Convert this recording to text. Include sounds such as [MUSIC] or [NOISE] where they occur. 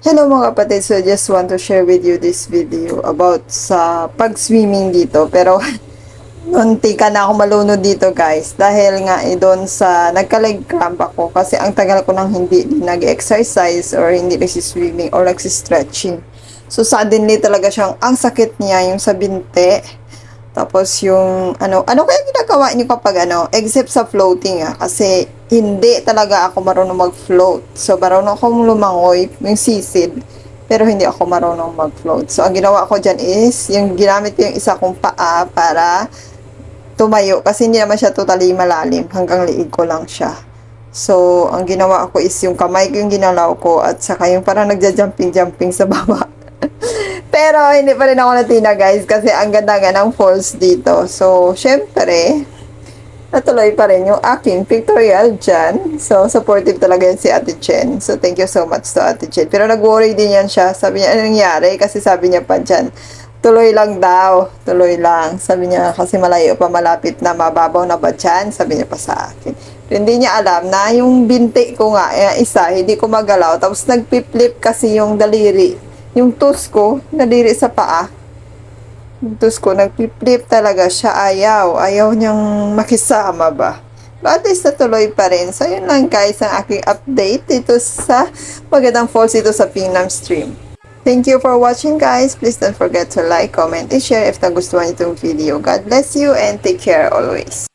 Hello mga kapatid, so just want to share with you this video about sa pag-swimming dito. Pero [LAUGHS] unti ka na ako malunod dito guys dahil nga eh, doon sa nagka-leg cramp ako kasi ang tagal ko nang hindi nag-exercise or hindi nagsi-swimming or nagsi-stretching. So suddenly talaga siyang ang sakit niya yung sa binte. Tapos yung ano, ano kaya ginagawa niyo kapag ano, except sa floating ah, kasi hindi talaga ako marunong mag-float. So marunong akong lumangoy, yung sisid, pero hindi ako marunong mag-float. So ang ginawa ko dyan is, yung ginamit yung isa kong paa para tumayo kasi hindi naman siya totally malalim, hanggang liig ko lang siya. So, ang ginawa ko is yung kamay ko yung ginalaw ko at saka yung parang nagja-jumping-jumping sa [LAUGHS] baba. Pero hindi pa rin ako natina guys kasi ang ganda nga ng falls dito. So, syempre, natuloy pa rin yung aking pictorial dyan. So, supportive talaga yan si Ate Chen. So, thank you so much to Ate Chen. Pero nag-worry din yan siya. Sabi niya, anong nangyari? Kasi sabi niya pa dyan, tuloy lang daw. Tuloy lang. Sabi niya, kasi malayo pa malapit na mababaw na ba dyan? Sabi niya pa sa akin. Pero hindi niya alam na yung binti ko nga, eh, isa, hindi ko magalaw. Tapos nagpiplip kasi yung daliri. Yung tus ko, daliri sa paa. Tus ko, nagpiplip talaga siya. Ayaw. Ayaw niyang makisama ba. But at least natuloy pa rin. So, yun lang guys ang aking update dito sa magandang falls dito sa Pinam Stream. Thank you for watching guys. Please don't forget to like, comment, and share if nagustuhan itong video. God bless you and take care always.